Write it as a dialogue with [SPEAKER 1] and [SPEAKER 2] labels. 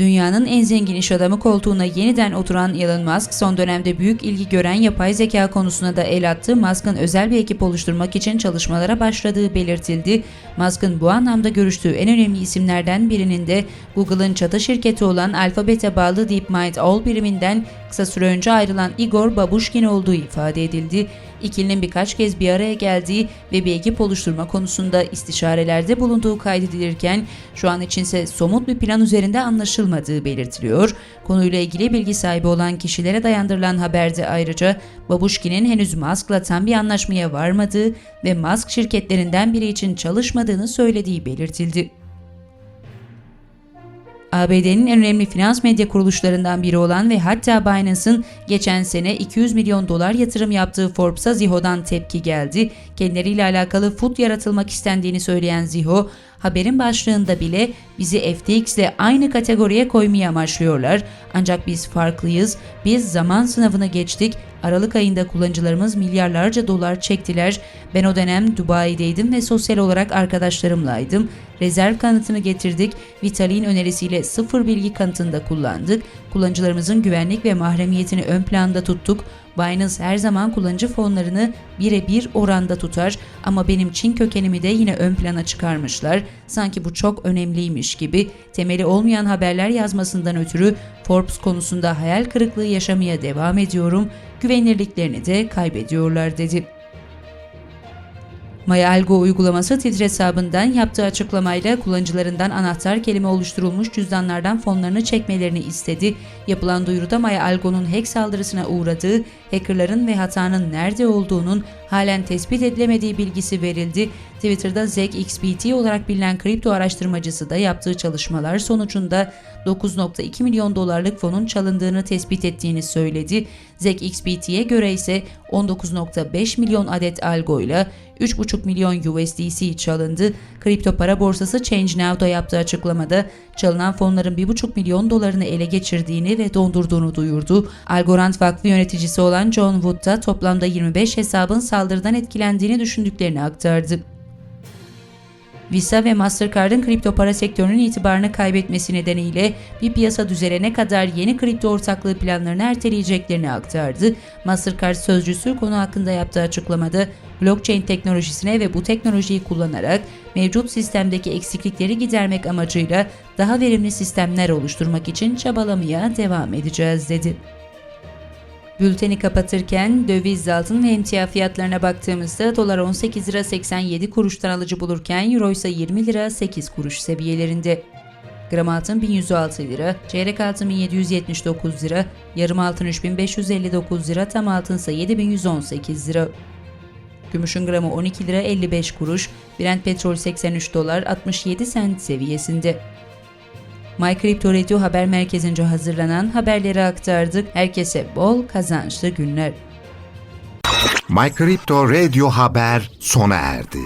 [SPEAKER 1] Dünyanın en zengin iş adamı koltuğuna yeniden oturan Elon Musk, son dönemde büyük ilgi gören yapay zeka konusuna da el attı. Musk'ın özel bir ekip oluşturmak için çalışmalara başladığı belirtildi. Musk'ın bu anlamda görüştüğü en önemli isimlerden birinin de Google'ın çatı şirketi olan Alphabet'e bağlı DeepMind All biriminden kısa süre önce ayrılan Igor Babushkin olduğu ifade edildi. İkilinin birkaç kez bir araya geldiği ve bir ekip oluşturma konusunda istişarelerde bulunduğu kaydedilirken şu an içinse somut bir plan üzerinde anlaşılmadığı belirtiliyor. Konuyla ilgili bilgi sahibi olan kişilere dayandırılan haberde ayrıca Babushkin'in henüz Musk'la tam bir anlaşmaya varmadığı ve Musk şirketlerinden biri için çalışmadığını söylediği belirtildi. ABD'nin en önemli finans medya kuruluşlarından biri olan ve hatta Binance'ın geçen sene 200 milyon dolar yatırım yaptığı Forbes'a Ziho'dan tepki geldi. Kendileriyle alakalı food yaratılmak istendiğini söyleyen Ziho, haberin başlığında bile bizi FTX ile aynı kategoriye koymayı amaçlıyorlar. Ancak biz farklıyız. Biz zaman sınavına geçtik. Aralık ayında kullanıcılarımız milyarlarca dolar çektiler. Ben o dönem Dubai'deydim ve sosyal olarak arkadaşlarımlaydım. Rezerv kanıtını getirdik. Vitalik'in önerisiyle sıfır bilgi kanıtını da kullandık. Kullanıcılarımızın güvenlik ve mahremiyetini ön planda tuttuk. Binance her zaman kullanıcı fonlarını birebir oranda tutar ama benim Çin kökenimi de yine ön plana çıkarmışlar. Sanki bu çok önemliymiş gibi temeli olmayan haberler yazmasından ötürü Forbes konusunda hayal kırıklığı yaşamaya devam ediyorum. Güvenilirliklerini de kaybediyorlar dedi. MyAlgo uygulaması Twitter hesabından yaptığı açıklamayla kullanıcılarından anahtar kelime oluşturulmuş cüzdanlardan fonlarını çekmelerini istedi. Yapılan duyuruda MyAlgo'nun hack saldırısına uğradığı, hackerların ve hatanın nerede olduğunun halen tespit edilemediği bilgisi verildi. Twitter'da ZekXBT olarak bilinen kripto araştırmacısı da yaptığı çalışmalar sonucunda 9.2 milyon dolarlık fonun çalındığını tespit ettiğini söyledi. ZekXBT'ye göre ise 19.5 milyon adet algo ile 3,5 milyon USDC çalındı. Kripto para borsası ChangeNow'da yaptığı açıklamada çalınan fonların 1,5 milyon dolarını ele geçirdiğini ve dondurduğunu duyurdu. Algorand Vakfı yöneticisi olan John Wood da toplamda 25 hesabın saldırıdan etkilendiğini düşündüklerini aktardı. Visa ve Mastercard'ın kripto para sektörünün itibarını kaybetmesi nedeniyle bir piyasa düzelene kadar yeni kripto ortaklığı planlarını erteleyeceklerini aktardı. Mastercard sözcüsü konu hakkında yaptığı açıklamada blockchain teknolojisine ve bu teknolojiyi kullanarak mevcut sistemdeki eksiklikleri gidermek amacıyla daha verimli sistemler oluşturmak için çabalamaya devam edeceğiz dedi. Bülteni kapatırken döviz altın ve emtia fiyatlarına baktığımızda dolar 18 lira 87 kuruştan alıcı bulurken euro ise 20 lira 8 kuruş seviyelerinde. Gram altın 1106 lira, çeyrek altın 1779 lira, yarım altın 3559 lira, tam altın ise 7118 lira. Gümüşün gramı 12 lira 55 kuruş, Brent petrol 83 dolar 67 sent seviyesinde. My Crypto Radio haber merkezince hazırlanan haberleri aktardık. Herkese bol kazançlı günler.
[SPEAKER 2] My Crypto Radio Haber sona erdi.